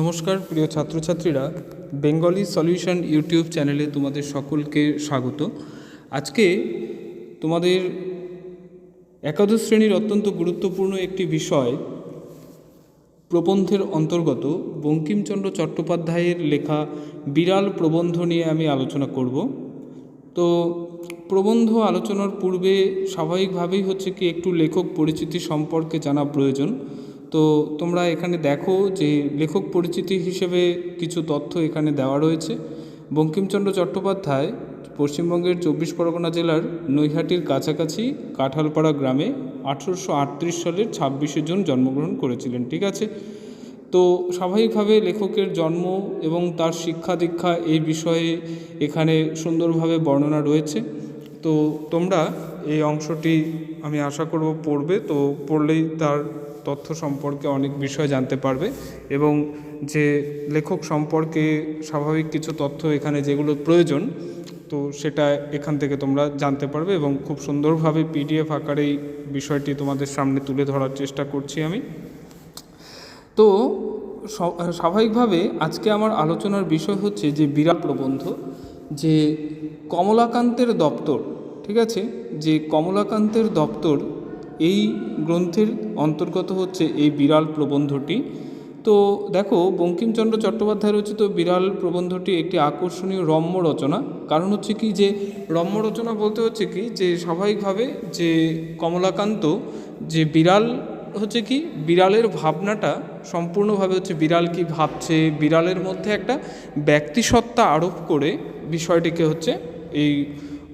নমস্কার, প্রিয় ছাত্রছাত্রীরা। বেঙ্গলি সলিউশন ইউটিউব চ্যানেলে তোমাদের সকলকে স্বাগত। আজকে তোমাদের একাদশ শ্রেণির অত্যন্ত গুরুত্বপূর্ণ একটি বিষয় প্রবন্ধের অন্তর্গত বঙ্কিমচন্দ্র চট্টোপাধ্যায়ের লেখা বিড়াল প্রবন্ধ নিয়ে আমি আলোচনা করব। তো প্রবন্ধ আলোচনার পূর্বে স্বাভাবিকভাবেই হচ্ছে কি একটু লেখক পরিচিতি সম্পর্কে জানা প্রয়োজন। তো তোমরা এখানে দেখো যে লেখক পরিচিতি হিসেবে কিছু তথ্য এখানে দেওয়া রয়েছে। বঙ্কিমচন্দ্র চট্টোপাধ্যায় পশ্চিমবঙ্গের চব্বিশ পরগনা জেলার নৈহাটির কাছাকাছি কাঁঠালপাড়া গ্রামে আঠেরোশো আটত্রিশ সালের ছাব্বিশে জুন জন্মগ্রহণ করেছিলেন, ঠিক আছে? তো স্বাভাবিকভাবে লেখকের জন্ম এবং তার শিক্ষা দীক্ষা এই বিষয়ে এখানে সুন্দরভাবে বর্ণনা রয়েছে। তো তোমরা এই অংশটি আমি আশা করব পড়বে, তো পড়লেই তার তথ্য সম্পর্কে অনেক বিষয় জানতে পারবে এবং যে লেখক সম্পর্কে স্বাভাবিক কিছু তথ্য এখানে যেগুলো প্রয়োজন, তো সেটা এখান থেকে তোমরা জানতে পারবে এবং খুব সুন্দরভাবে পিডিএফ আকারে এই বিষয়টি তোমাদের সামনে তুলে ধরার চেষ্টা করছি আমি। তো স্বাভাবিকভাবে আজকে আমার আলোচনার বিষয় হচ্ছে যে বিরাট প্রবন্ধ, যে কমলাকান্তের দপ্তর, ঠিক আছে? যে কমলাকান্তের দপ্তর এই গ্রন্থের অন্তর্গত হচ্ছে এই বিড়াল প্রবন্ধটি। তো দেখো, বঙ্কিমচন্দ্র চট্টোপাধ্যায় রচিত বিড়াল প্রবন্ধটি একটি আকর্ষণীয় রম্য রচনা। কারণ হচ্ছে কি যে, রম্য রচনা বলতে হচ্ছে কি যে, স্বাভাবিকভাবে যে কমলাকান্ত, যে বিড়াল হচ্ছে কি, বিড়ালের ভাবনাটা সম্পূর্ণভাবে হচ্ছে বিড়াল কি ভাবছে, বিড়ালের মধ্যে একটা ব্যক্তিসত্তা আরোপ করে বিষয়টিকে হচ্ছে এই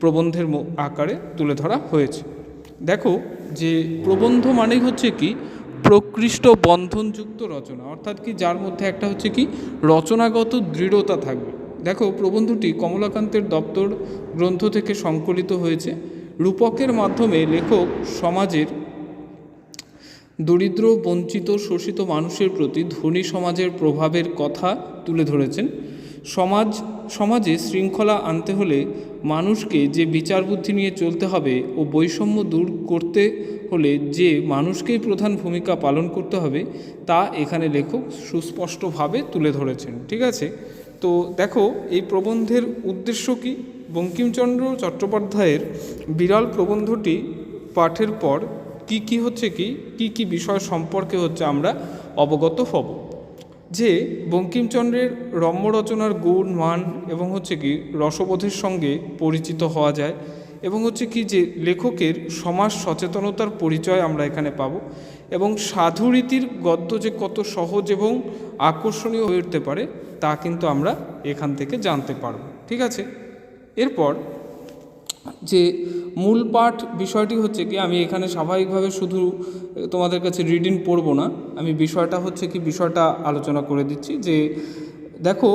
প্রবন্ধের আকারে তুলে ধরা হয়েছে। দেখো যে প্রবন্ধ মানেই হচ্ছে কি? প্রকৃষ্ট বন্ধনযুক্ত রচনা। অর্থাৎ কি যার মধ্যে একটা হচ্ছে কি? রচনাগত দৃঢ়তা থাকবে। দেখো প্রবন্ধটি কমলাকান্তের দপ্তর গ্রন্থ থেকে সংকলিত হয়েছে। রূপকের মাধ্যমে লেখক সমাজের দরিদ্র, বঞ্চিত, শোষিত মানুষের প্রতি ধনী সমাজের প্রভাবের কথা তুলে ধরেছেন। সমাজ, সমাজে শৃঙ্খলা আনতে হলে মানুষকে যে বিচার বুদ্ধি নিয়ে চলতে হবে ও বৈষম্য দূর করতে হলে যে মানুষকেই প্রধান ভূমিকা পালন করতে হবে, তা এখানে লেখক সুস্পষ্টভাবে তুলে ধরেছেন, ঠিক আছে? তো দেখো, এই প্রবন্ধের উদ্দেশ্য কি? বঙ্কিমচন্দ্র চট্টোপাধ্যায়ের বিড়াল প্রবন্ধটি পাঠের পর কি কি হচ্ছে কি? কি কি বিষয় সম্পর্কে হচ্ছে আমরা অবগত হব। যে বঙ্কিমচন্দ্রের রম্য রচনার গুণ, মান এবং হচ্ছে কি রসবোধের সঙ্গে পরিচিত হওয়া যায় এবং হচ্ছে কি যে লেখকের সমাজ সচেতনতার পরিচয় আমরা এখানে পাব এবং সাধুরীতির গদ্য যে কত সহজ এবং আকর্ষণীয় হয়ে উঠতে পারে তা কিন্তু আমরা এখান থেকে জানতে পারব। ঠিক আছে? এরপর যে মূল পাঠ বিষয়টি হচ্ছে কি, আমি এখানে স্বাভাবিকভাবে শুধু তোমাদের কাছে রিডিং পড়ব না, আমি বিষয়টা হচ্ছে কি, বিষয়টা আলোচনা করে দিচ্ছি যে, দেখো,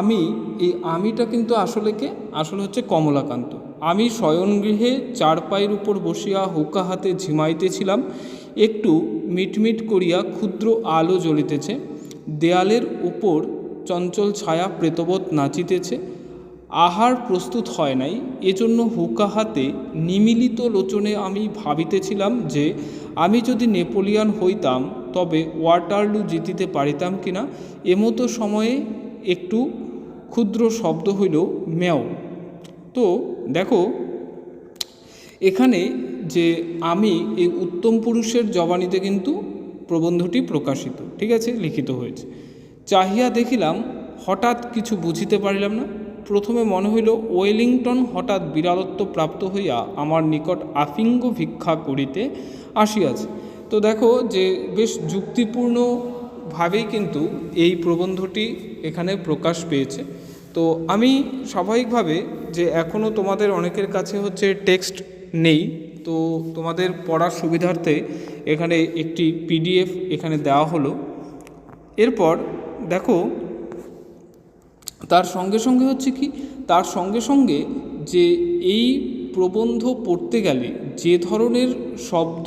আমি, এই আমিটা কিন্তু আসলে কে? আসলে হচ্ছে কমলাকান্ত। আমি শয়নগৃহে চারপায়ের উপর বসিয়া হুকা হাতে ঝিমাইতেছিলাম, একটু মিটমিট করিয়া ক্ষুদ্র আলো জ্বলিতেছে, দেয়ালের উপর চঞ্চল ছায়া প্রেতবৎ নাচিতেছে আহার প্রস্তুত হয় নাই। এজন্য হুকা হাতে নিমিলিত লোচনে আমি ভাবিতেছিলাম যে, আমি যদি নেপোলিয়ান হইতাম, তবে ওয়াটারলু জিতিতে পারিতাম কিনা? এমতো সময়ে একটু ক্ষুদ্র শব্দ হইল মেও তো দেখো, এখানে যে আমি এই উত্তম পুরুষের জবানিতে কিন্তু প্রবন্ধটি প্রকাশিত, ঠিক আছে, লিখিত হয়েছে। চাহিয়া দেখিলাম, হঠাৎ কিছু বুঝিতে পারিলাম না। প্রথমে মনে হইল ওয়েলিংটন হঠাৎ বিড়ালত্ব প্রাপ্ত হইয়া আমার নিকট আফিঙ্গ ভিক্ষা করিতে আসিয়াছে। তো দেখো যে বেশ যুক্তিপূর্ণভাবেই কিন্তু এই প্রবন্ধটি এখানে প্রকাশ পেয়েছে। তো আমি স্বাভাবিকভাবে যে এখনও তোমাদের অনেকের কাছে হচ্ছে টেক্সট নেই, তো তোমাদের পড়ার সুবিধার্থে এখানে একটি পিডিএফ এখানে দেওয়া হলো। এরপর দেখো তার সঙ্গে সঙ্গে হচ্ছে কি, তার সঙ্গে সঙ্গে যে এই প্রবন্ধ পড়তে গেলে যে ধরনের শব্দ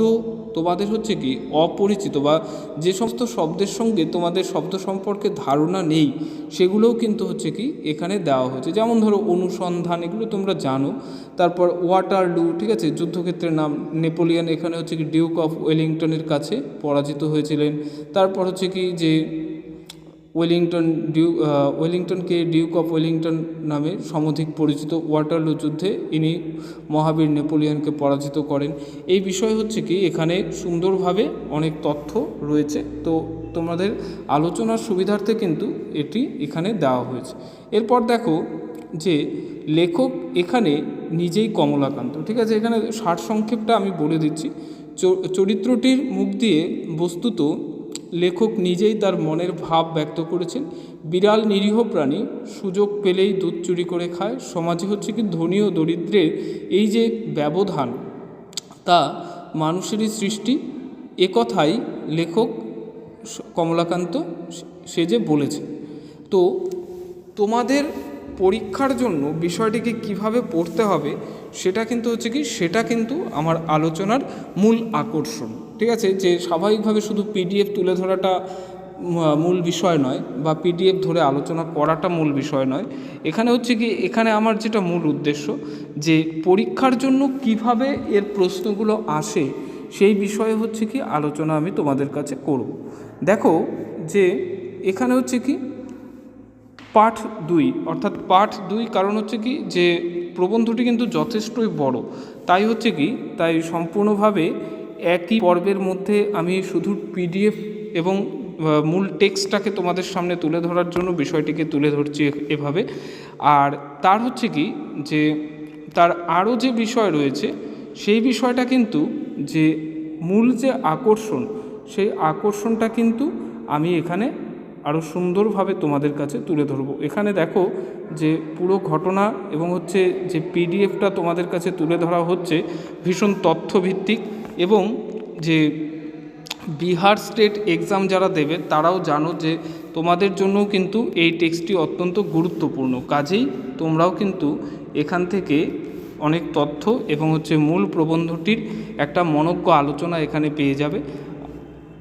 তোমাদের হচ্ছে কি, অপরিচিত বা যে সমস্ত শব্দের সঙ্গে তোমাদের শব্দ সম্পর্কে ধারণা নেই, সেগুলোও কিন্তু হচ্ছে কি এখানে দেওয়া হয়েছে। যেমন ধরো অনুসন্ধান, এগুলো তোমরা জানো। তারপর ওয়াটার ওয়াটারলু, ঠিক আছে, যুদ্ধক্ষেত্রের নাম নেপোলিয়ান, এখানে হচ্ছে কি ডিউক অফ ওয়েলিংটনের কাছে পরাজিত হয়েছিলেন। তারপর হচ্ছে কি যে ওয়েলিংটন ডিউ ওয়েলিংটনকে ডিউক অফ ওয়েলিংটন নামে সমধিক পরিচিত ওয়াটারলু যুদ্ধে ইনি মহাবীর নেপোলিয়নকে পরাজিত করেন। এই বিষয় হচ্ছে কি, এখানে সুন্দরভাবে অনেক তথ্য রয়েছে। তো তোমাদের আলোচনার সুবিধার্থে কিন্তু এটি এখানে দেওয়া হয়েছে। এরপর দেখো যে লেখক এখানে নিজেই কমলাকান্ত, ঠিক আছে? এখানে সারসংক্ষেপটা আমি বলে দিচ্ছি। চরিত্রটির মুখ দিয়ে বস্তুত লেখক নিজেই তার মনের ভাব ব্যক্ত করেছেন। বিড়াল নিরীহ প্রাণী, সুযোগ পেলেই দুধ চুরি করে খায়। সমাজে হচ্ছে কি ধনী ও দরিদ্রের এই যে ব্যবধান, তা মানুষেরই সৃষ্টি। একথাই লেখক কমলাকান্ত সে- সে যে বলেছে তো তোমাদের পরীক্ষার জন্য বিষয়টিকে কীভাবে পড়তে হবে, সেটা কিন্তু হচ্ছে কি, সেটা কিন্তু আমার আলোচনার মূল আকর্ষণ। ঠিক আছে? যে স্বাভাবিকভাবে শুধু পিডিএফ তুলে ধরাটা মূল বিষয় নয় বা পিডিএফ ধরে আলোচনা করাটা মূল বিষয় নয়। এখানে হচ্ছে কি, এখানে আমার যেটা মূল উদ্দেশ্য যে পরীক্ষার জন্য কীভাবে এর প্রশ্নগুলো আসে সেই বিষয়ে হচ্ছে কি, আলোচনা আমি তোমাদের কাছে করব। দেখো যে এখানে হচ্ছে কি, পাঠ দুই, অর্থাৎ পাঠ দুই কারণ হচ্ছে কি যে প্রবন্ধটি কিন্তু যথেষ্টই বড়। তাই হচ্ছে কি, তাই সম্পূর্ণভাবে একই পর্বের মধ্যে আমি শুধু পিডিএফ এবং মূল টেক্সটটাকে তোমাদের সামনে তুলে ধরার জন্য বিষয়টিকে তুলে ধরছি এভাবে। আর তার হচ্ছে কি যে, তার আরও যে বিষয় রয়েছে, সেই বিষয়টা কিন্তু যে মূল যে আকর্ষণ, সেই আকর্ষণটা কিন্তু আমি এখানে আরও সুন্দরভাবে তোমাদের কাছে তুলে ধরবো। এখানে দেখো যে পুরো ঘটনা এবং হচ্ছে যে পিডিএফটা তোমাদের কাছে তুলে ধরা হচ্ছে ভীষণ তথ্যভিত্তিক। এবং যে বিহার স্টেট এক্সাম যারা দেবে, তারাও জানো যে তোমাদের জন্যও কিন্তু এই টেক্সটটি অত্যন্ত গুরুত্বপূর্ণ। কাজেই তোমরাও কিন্তু এখান থেকে অনেক তথ্য এবং হচ্ছে মূল প্রবন্ধটির একটা মনজ্ঞ আলোচনা এখানে পেয়ে যাবে।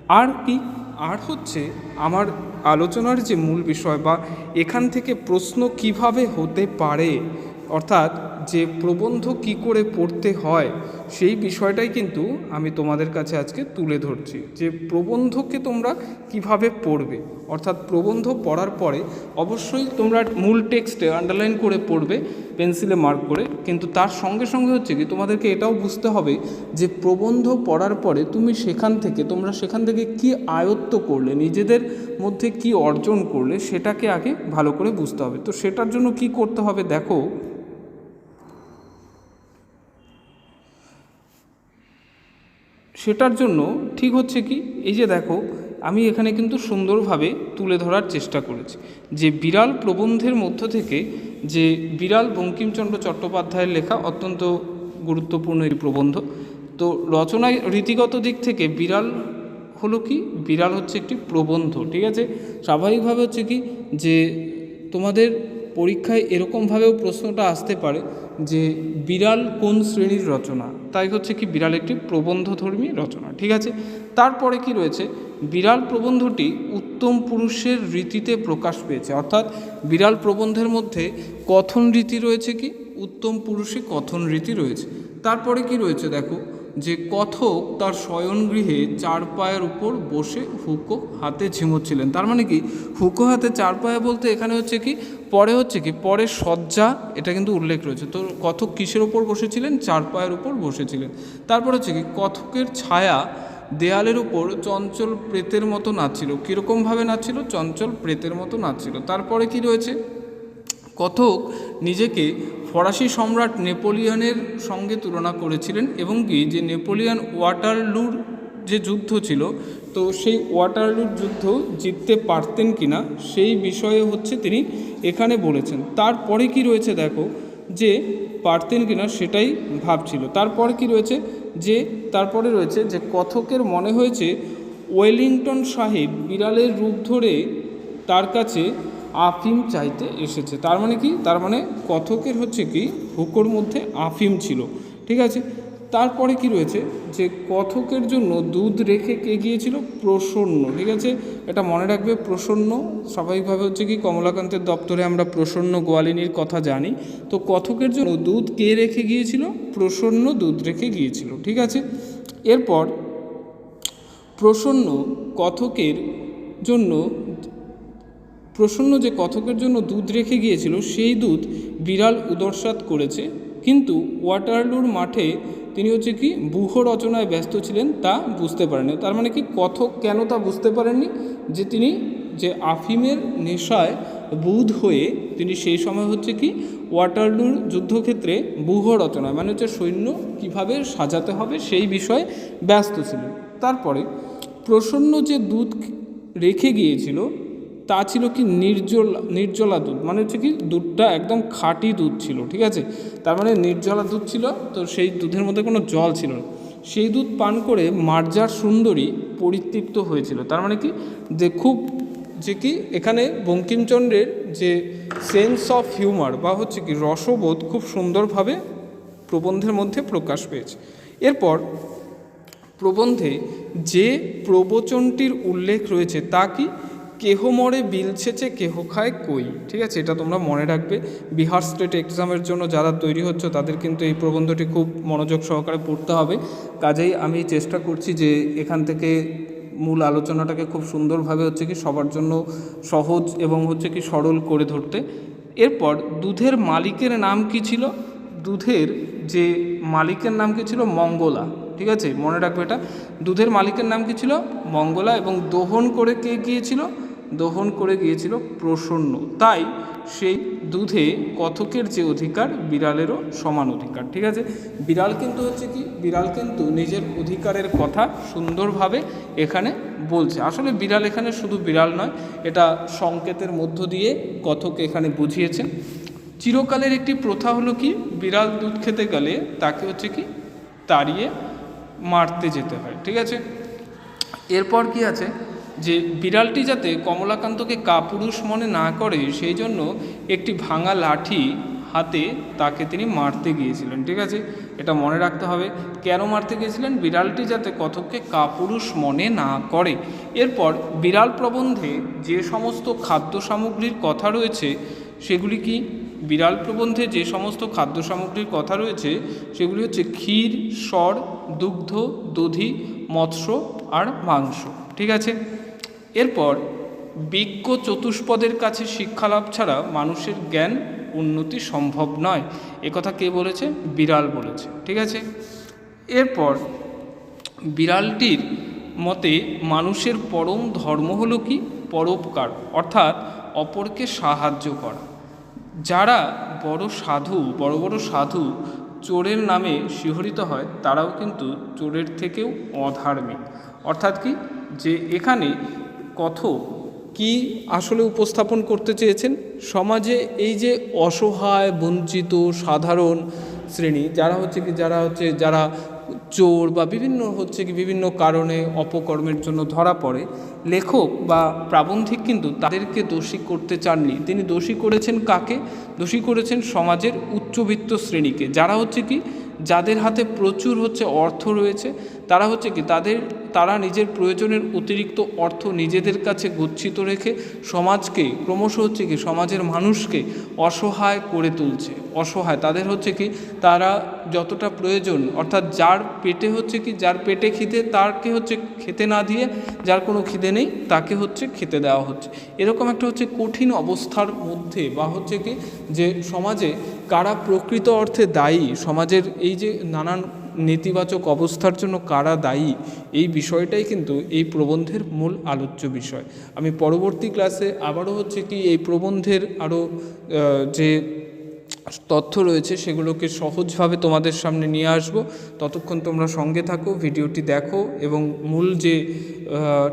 আর কি? আর হচ্ছে আমার আলোচনার যে মূল বিষয় বা এখান থেকে প্রশ্ন কীভাবে হতে পারে, অর্থাৎ যে প্রবন্ধ কি করে পড়তে হয়, সেই বিষয়টাই কিন্তু আমি তোমাদের কাছে আজকে তুলে ধরছি। যে প্রবন্ধকে তোমরা কীভাবে পড়বে? অর্থাৎ প্রবন্ধ পড়ার পরে অবশ্যই তোমরা মূল টেক্সটে আন্ডারলাইন করে পড়বে পেন্সিলে মার্ক করে। কিন্তু তার সঙ্গে সঙ্গে হচ্ছে কি, তোমাদেরকে এটাও বুঝতে হবে যে প্রবন্ধ পড়ার পরে তুমি সেখান থেকে, তোমরা সেখান থেকে কি আয়ত্ত করলে, নিজেদের মধ্যে কি অর্জন করলে, সেটাকে আগে ভালো করে বুঝতে হবে। তো সেটার জন্য কি করতে হবে? দেখো সেটার জন্য ঠিক হচ্ছে কি? এই যে দেখো, আমি এখানে কিন্তু সুন্দরভাবে তুলে ধরার চেষ্টা করেছি। যে বিড়াল প্রবন্ধের মধ্য থেকে যে বিড়াল বঙ্কিমচন্দ্র চট্টোপাধ্যায়ের লেখা অত্যন্ত গুরুত্বপূর্ণ এই প্রবন্ধ, তো রচনায় রীতিগত দিক থেকে বিড়াল হলো কি? বিড়াল হচ্ছে একটি প্রবন্ধ, ঠিক আছে? স্বাভাবিকভাবে হচ্ছে কি? যে তোমাদের পরীক্ষায় এরকমভাবেও প্রশ্নটা আসতে পারে যে বিড়াল কোন শ্রেণির রচনা? তাই হচ্ছে কি বিড়াল একটি প্রবন্ধধর্মী রচনা, ঠিক আছে? তারপরে কি রয়েছে? বিড়াল প্রবন্ধটি উত্তম পুরুষের রীতিতে প্রকাশ পেয়েছে। অর্থাৎ বিড়াল প্রবন্ধের মধ্যে কথন রীতি রয়েছে কি? উত্তম পুরুষে কথন রীতি রয়েছে। তারপরে কি রয়েছে দেখো? যে কথক তার শয়নগৃহে চার পায়ের উপর বসে হুকো হাতে ঝিমোচ্ছিলেন। তার মানে কি? হুকো হাতে চার পায়ে বলতে এখানে হচ্ছে কি? পরে হচ্ছে কি? পরে সজ্জা এটা কিন্তু উল্লেখ রয়েছে। তো কথক কিসের ওপর বসেছিলেন? চার পায়ের উপর বসেছিলেন। তারপর হচ্ছে কি? কথকের ছায়া দেয়ালের উপর চঞ্চল প্রেতের মতো নাচছিল। কীরকমভাবে নাচছিল? চঞ্চল প্রেতের মতো নাচছিল। তারপরে কি রয়েছে? কথক নিজেকে ফরাসি সম্রাট নেপোলিয়নের সঙ্গে তুলনা করেছিলেন এবং কি যে নেপোলিয়ন ওয়াটারলুর যে যুদ্ধ ছিল, তো সেই ওয়াটারলুর যুদ্ধ জিততে পারতেন কিনা সেই বিষয়ে হচ্ছে তিনি এখানে বলেছেন। তারপরে কি রয়েছে দেখো, যে পারতেন কিনা সেটাই ভাবছিল। তারপরে কি রয়েছে, যে তারপরে রয়েছে যে কথকের মনে হয়েছে ওয়েলিংটন সাহেব বিড়ালের রূপ ধরে তার কাছে আফিম চাইতে এসেছে। তার মানে কি? তার মানে কথকের হচ্ছে কি? হুকোর মধ্যে আফিম ছিল। ঠিক আছে? তারপরে কি রয়েছে? যে কথকের জন্য দুধ রেখে কে গিয়েছিল? প্রসন্ন। ঠিক আছে? এটা মনে রাখবে, প্রসন্ন। স্বাভাবিকভাবে হচ্ছে কি? কমলাকান্তের দপ্তরে আমরা প্রসন্ন গোয়ালিনীর কথা জানি। তো কথকের জন্য দুধ কে রেখে গিয়েছিল? প্রসন্ন দুধ রেখে গিয়েছিল। ঠিক আছে? এরপর প্রসন্ন কথকের জন্য প্রসন্ন যে কথকের জন্য দুধ রেখে গিয়েছিল, সেই দুধ বিড়াল উদরসাত করেছে। কিন্তু ওয়াটারলুর মাঠে তিনি হচ্ছে কি বুহ রচনায় ব্যস্ত ছিলেন, তা বুঝতে পারেননি। তার মানে কি কথক কেন তা বুঝতে পারেননি? যে তিনি যে আফিমের নেশায় বুধ হয়ে তিনি সেই সময় হচ্ছে কি ওয়াটারলুর যুদ্ধক্ষেত্রে বুহ রচনায় মানে হচ্ছে সৈন্য কীভাবে সাজাতে হবে সেই বিষয়ে ব্যস্ত ছিলেন। তারপরে প্রসন্ন যে দুধ রেখে গিয়েছিল তা ছিল কি নির্জল, নির্জলা দুধ। মানে হচ্ছে কি দুধটা একদম খাঁটি দুধ ছিল, ঠিক আছে? তার মানে নির্জলা দুধ ছিল, তো সেই দুধের মধ্যে কোনো জল ছিল না। সেই দুধ পান করে মার্জার সুন্দরী পরিতৃপ্ত হয়েছিল। তার মানে কি? যে খুব যে কি এখানে বঙ্কিমচন্দ্রের যে সেন্স অফ হিউমার বা হচ্ছে কি রসবোধ খুব সুন্দরভাবে প্রবন্ধের মধ্যে প্রকাশ পেয়েছে। এরপর প্রবন্ধে যে প্রবচনটির উল্লেখ রয়েছে তা কি? কেহ মরে বিলছেছে কেহ খায় কই? ঠিক আছে, এটা তোমরা মনে রাখবে। বিহার স্টেট এক্সামের জন্য যারা তৈরি হচ্ছে, তাদের কিন্তু এই প্রবন্ধটি খুব মনোযোগ সহকারে পড়তে হবে। কাজেই আমি চেষ্টা করছি যে এখান থেকে মূল আলোচনাটাকে খুব সুন্দরভাবে হচ্ছে কি সবার জন্য সহজ এবং হচ্ছে কি সরল করে ধরতে। এরপর দুধের মালিকের নাম কি ছিল? দুধের যে মালিকের নাম কি ছিল? মঙ্গলা। ঠিক আছে, মনে রাখবে এটা। দুধের মালিকের নাম কি ছিল? মঙ্গলা। এবং দোহন করে কে গিয়েছিল? দোহন করে গিয়েছিল প্রসন্ন। তাই সেই দুধে কথকের যে অধিকার, বিড়ালেরও সমান অধিকার। ঠিক আছে? বিড়াল কিন্তু হচ্ছে কি? বিড়াল কিন্তু নিজের অধিকারের কথা সুন্দরভাবে এখানে বলছে। আসলে বিড়াল এখানে শুধু বিড়াল নয়, এটা সংকেতের মধ্য দিয়ে কথক এখানে বুঝিয়েছেন। চিরকালের একটি প্রথা হলো কি? বিড়াল দুধ খেতে গেলে তাকে হচ্ছে কি? তাড়িয়ে মারতে যেতে হয়। ঠিক আছে? এরপর কি আছে? যে বিড়ালটি যাতে কমলাকান্তকে কাপুরুষ মনে না করে, সেই জন্য একটি ভাঙা লাঠি হাতে তাকে তিনি মারতে গিয়েছিলেন, ঠিক আছে? এটা মনে রাখতে হবে। কেন মারতে গিয়েছিলেন? বিড়ালটি যাতে কথককে কাপুরুষ মনে না করে। এরপর বিড়াল প্রবন্ধে যে সমস্ত খাদ্য সামগ্রীর কথা রয়েছে, সেগুলি কি? বিড়াল প্রবন্ধে যে সমস্ত খাদ্য সামগ্রীর কথা রয়েছে, সেগুলি হচ্ছে ক্ষীর স্বর দুগ্ধ, দধি, মৎস্য আর মাংস, ঠিক আছে? এরপর, বিজ্ঞ চতুষ্পদের কাছে শিক্ষালাভ ছাড়া মানুষের জ্ঞান উন্নতি সম্ভব নয়। একথা কে বলেছে? বিড়াল বলেছে। ঠিক আছে? এরপর, বিড়ালটির মতে মানুষের পরম ধর্ম হলো কি? পরোপকার, অর্থাৎ অপরকে সাহায্য করা। যারা বড় সাধু, বড় বড় সাধু চোরের নামে শিহরিত হয়, তারাও কিন্তু চোরের থেকেও অধার্মিক। অর্থাৎ কি? যে এখানে কথ কি আসলে উপস্থাপন করতে চেয়েছেন? সমাজে এই যে অসহায়, বঞ্চিত, সাধারণ শ্রেণি, যারা হচ্ছে কি, যারা হচ্ছে, যারা চোর বা বিভিন্ন হচ্ছে কি, বিভিন্ন কারণে অপকর্মের জন্য ধরা পড়ে, লেখক বা প্রাবন্ধিক কিন্তু তাদেরকে দোষী করতে চাননি। তিনি দোষী করেছেন কাকে? দোষী করেছেন সমাজের উচ্চবিত্ত শ্রেণীকে। যারা হচ্ছে কি, যাদের হাতে প্রচুর হচ্ছে অর্থ রয়েছে তারা হচ্ছে কি, তাদের, তারা নিজের প্রয়োজনের অতিরিক্ত অর্থ নিজেদের কাছে গচ্ছিত রেখে সমাজকে, ক্রমশ হচ্ছে কি, সমাজের মানুষকে অসহায় করে তুলছে। অসহায়, তাদের হচ্ছে কি, তারা যতটা প্রয়োজন, অর্থাৎ যার পেটে হচ্ছে কি, যার পেটে খিদে, তারকে হচ্ছে খেতে না দিয়ে, যার কোনো খিদে নেই, তাকে হচ্ছে খেতে দেওয়া হচ্ছে। এরকম একটা হচ্ছে কঠিন অবস্থার মধ্যে বা হচ্ছে কি, যে সমাজে কারা প্রকৃত অর্থে দায়ী, সমাজের এই যে নানান নেতিবাচক অবস্থার জন্য কারা দায়ী, এই বিষয়টাই কিন্তু এই প্রবন্ধের মূল আলোচ্য বিষয়। আমি পরবর্তী ক্লাসে আবারও হচ্ছে কি এই প্রবন্ধের আরও যে তথ্য রয়েছে, সেগুলোকে সহজভাবে তোমাদের সামনে নিয়ে আসব। ততক্ষণ তোমরা সঙ্গে থাকো, ভিডিওটি দেখো এবং মূল যে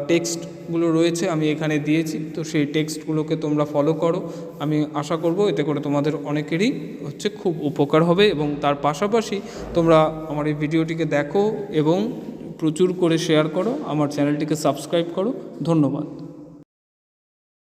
টেক্সটগুলো রয়েছে আমি এখানে দিয়েছি। তো সেই টেক্সটগুলোকে তোমরা ফলো করো। আমি আশা করব এতে করে তোমাদের অনেকেরই হচ্ছে খুব উপকার হবে এবং তার পাশাপাশি তোমরা আমার এই ভিডিওটিকে দেখো এবং প্রচুর করে শেয়ার করো। আমার চ্যানেলটিকে সাবস্ক্রাইব করো। ধন্যবাদ।